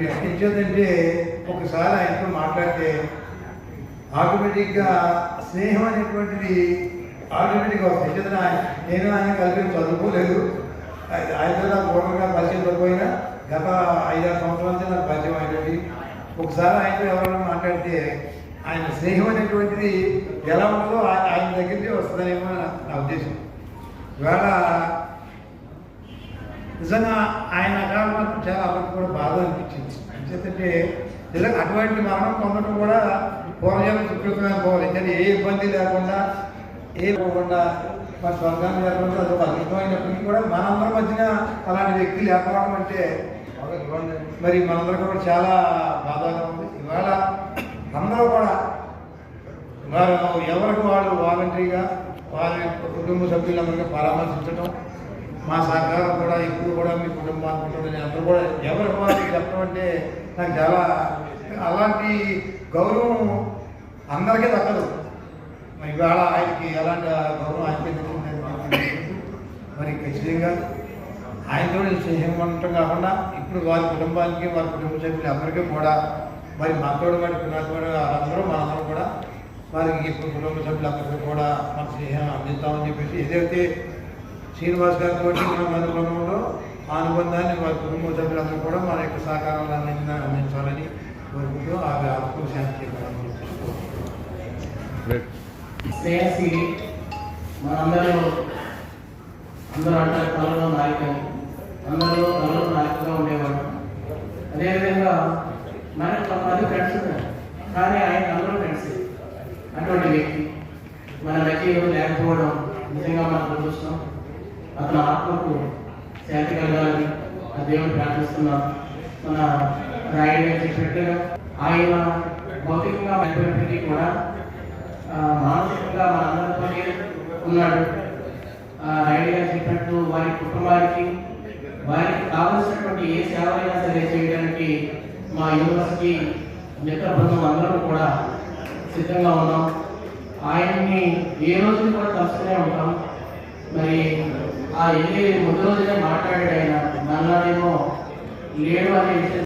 ఇచ్చేదంటే ఒకసారి ఆయనతో మాట్లాడితే ఆటోమేటిక్గా స్నేహం అనేటువంటిది ఆటోమేటిక్గా వస్తుంది. ఆయన- నేను ఆయన కలిపి చదువుకోలేదు. ఆయన- ఆయనతో నాకు పూర్వంగా పరిచయం పడిపోయినా గత ఐదారు సంవత్సరాల నుంచి నాకు పరిచయం అయినది. ఒకసారి ఆయనతో ఎవరైనా మాట్లాడితే ఆయన స్నేహం అనేటువంటిది ఎలా ఉందో ఆయన దగ్గరికి వస్తుందనేమో నా- నా ఉద్దేశం. ఇవాళ నిజంగా ఆయన అకాల మాత్రం చాలా అప్పటికి కూడా బాధ అనిపించింది. ఎందుకంటే నిజంగా అటువంటి మరణం పొందడం కూడా పూర్వజన్మ సుకృతమైన పోవాలి. ఎందుకంటే ఏ ఇబ్బంది లేకుండా ఏ పోకుండా మన స్వర్గాన్ని లేకుండా అది ఒక అద్భుతమైనప్పటికీ కూడా మనందరి మధ్యన అలాంటి వ్యక్తి లేకపోవడం అంటే మరి మనందరికీ కూడా చాలా బాధగా ఉంది. ఇవాళ అందరూ కూడా వారు ఎవరికి వాళ్ళు వాలంటరీగా వారి కుటుంబ సభ్యులందరికీ పరామర్శించడం మా సహకారం కూడా ఇప్పుడు కూడా మీ కుటుంబానికి ఉంటుందని అందరూ కూడా ఎవరికి వారికి చెప్పడం అంటే నాకు చాలా అలాంటి గౌరవం అందరికీ దక్కదు. మరి ఇవాళ ఆయనకి ఎలాంటి గౌరవం ఆయనకి మరి ఖచ్చితంగా ఆయనతో చేయమంటాం కాకుండా ఇప్పుడు వారి కుటుంబానికి వారి కుటుంబ సభ్యులు అందరికీ కూడా మరి మాతోడు మరి పిల్లలు అందరూ మనందరం కూడా వారికి ఇప్పుడు కుటుంబ సభ్యులందరికీ కూడా మన స్నేహం అందిస్తామని చెప్పేసి ఏదైతే శ్రీనివాస్ గారితో మన అనుబంధంలో ఆ అనుబంధాన్ని వారి కుటుంబ సభ్యులందరూ కూడా మన యొక్క సహకారాలు అందించిన అందించాలని కోరుకుంటూ ఆ ఆత్మ శాంతి చేయాలని మనందరూ అందరూ అంటారు కళలో నాయకుని అందరూ కళలో నాయకుగా ఉండేవాడు అదేవిధంగా మనకు కొంతమంది ఫ్రెండ్స్ ఉన్నారు. కానీ ఆయన అందరూ ఫ్రెండ్స్. అటువంటి వ్యక్తి. మన వ్యక్తి లేకపోవడం నిజంగా మనం చూస్తాం అతని ఆత్మకు శాంతి కలగాలని ఆ దేవుడు ప్రార్థిస్తున్నాం. మన రాయుడు చెప్పినట్టుగా ఆయన భౌతికంగా అయిపోయినప్పటికీ కూడా మానసికంగా మనందరితోనే ఉన్నాడు. ఆ, రాయుడు గారు చెప్పినట్టు వారి కుటుంబానికి వారికి కావలసినటువంటి ఏ సేవలైనా సరే చేయడానికి మా యూనివర్సిటీ మిత్ర బృందం అందరం కూడా సిద్ధంగా ఉన్నాం. ఆయన్ని ఏ రోజు కూడా కలుస్తూనే ఉంటాం. మరి ఆ వెళ్ళి ముందు రోజునే మాట్లాడాడు ఆయన. మన్నాడేమో లేడు అనే